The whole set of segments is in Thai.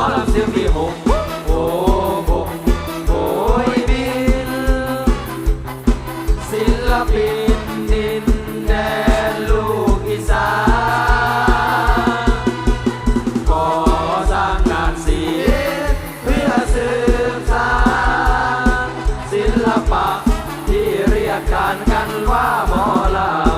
อลำเสียงมีหกโอ้บกโอ้ยบินศิลปินดินแดนลูกอีสานก่อสร้างงานศิลป์เพื่อสืบสานศิลปะที่เรียกการกันว่าหมอลำ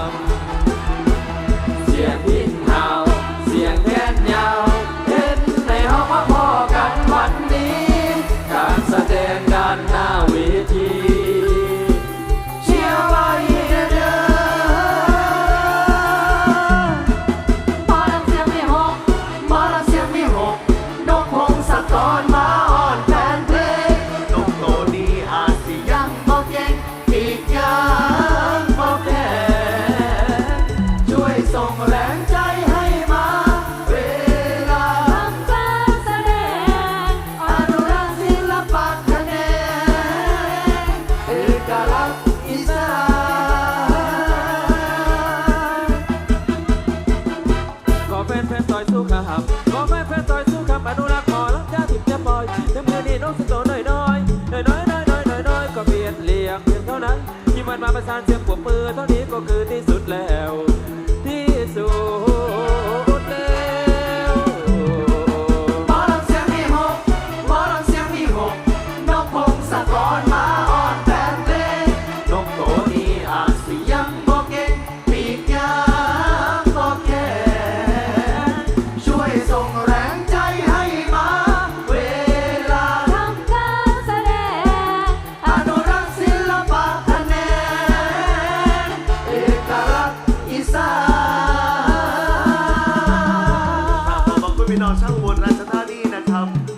อยสู้ขับขอไม่แพ้ซอยสู้ขับอนุรักษ์หอรับยาถิ่มจะปล่อยถึงมือนี่น้องสุดโตน้อยน้อยน้อยน้อยน้อยน้อยน้อยก็เปลี่ยนเรียงเพียงเท่านั้นที่มันมาประสานเสียงปวดมือเท่านี้ก็คือที่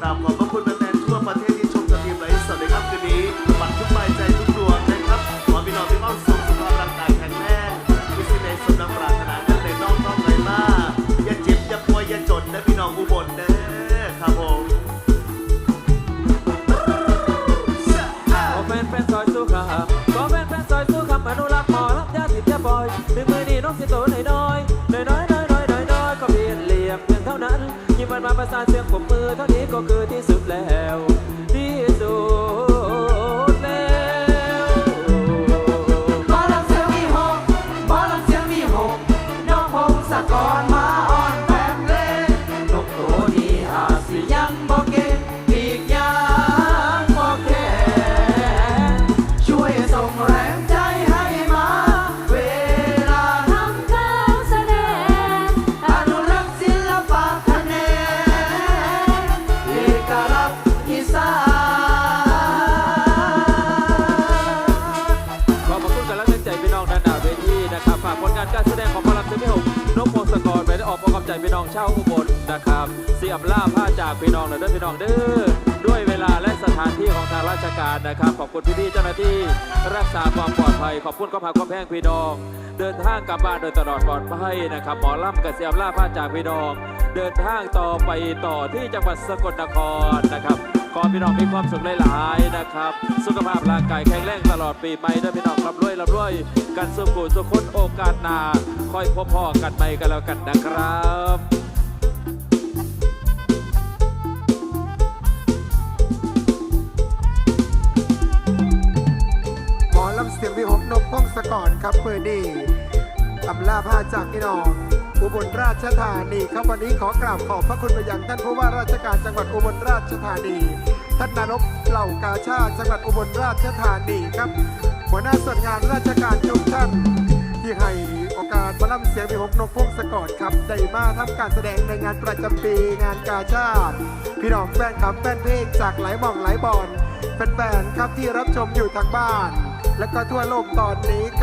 กราบขอบพระคุณแฟนๆทั่วประเทศที่ชมสตรีมไลฟ์สดในคัำคืนนี้บัตรทุกใบใจทุกดวงนะครับขอพี่น้องพี่เน้าสุขสุขภาพร่างกายแข็งแรงมีสิ่งใดสมดังปรารถนาเรื่องใดน้องต้องเไรมาอย่าเจ็บอย่าป่วยอย่าจนนะพี่น้องอุบลนด้ครับผมขอแฟนๆซอยสุขค่ะขอแฟนๆซอยสู้าำอนุรักษ์หมอรับยาติดยาปล่อยถึงมือนี้น้องสิโตน้อยน้อยน้อยน้อยน้อยน้อยก็เปลี่ยนเหลี่ยมเพียงเท่านั้นยิ้มมันมาประสานเสียงผมมือ เท่านี้ก็คือที่สุดแล้วที่สุดแล้วหมอลำเสียงมีหกหมอลำเสียงมีหกนกพงศกรมาอ่อนแปมเพลงนกตัวนี้อาจสิยังบอกเก่งปีกยางบอกแก่ช่วยส่งแรงใจ องด้านนาเวทีนะครับฝากผลงานการแสดงของหมอลำเซมิหกนกพงศกรไปได้ออกประกอบใจพี่น้องชาวอุบลนะครับเสียมล่าผ้าจากพี่น้องเด้วยพี่น้องเด้อด้วยเวลาและสถานที่ของทางราชการนะครับ ขอบคุณพี่ๆเจ้าหน้าที่รักษาความปลอดภัย ขอบคุณก็พาความแพงพี่น้อง เดินทางกลับบ้านโดยตลอดปลอดภัยนะครับหมอลำกับเสียมล่าผ้าจากพี่น้อง เดินทางต่อไปต่อที่จังหวัดสกลนครนะครับ ขอพี่น้องมีความสุขหลายๆนะครับ สุขภาพร่างกายแข็งแรงตลอดปีใหม่ด้วยพี่น้องรับรวยรับรวยกันสุขุสุขคนโอกาสหนาค่อยพบพ่อกันใหม่กันแล้วกันนะครับหมอลำเสียงวิหกนกพงศกรครับเปิดดีอำลาผ้าจากพี่น้อง อุบลราชธานีครับวันนี้ขอกราบขอบพระคุณไปยังท่านผู้ว่าราชการจังหวัดอุบลราชธานี ท่านนายกเหล่ากาชาติจังหวัดอุบลราชธานีครับ หัวหน้าส่วนงานราชการทุกท่านที่ให้โอกาสมาล่ำเสียงวิหกนกพงศกรครับได้มาทำการแสดงในงานประจำปีงานกาชาติพี่น้องแฟนคลับแฟนเพลงจากหลายหม่องหลายบอนแฟนๆครับที่รับชมอยู่ทางบ้าน และก็ทั่วโลกตอนนี้ครับ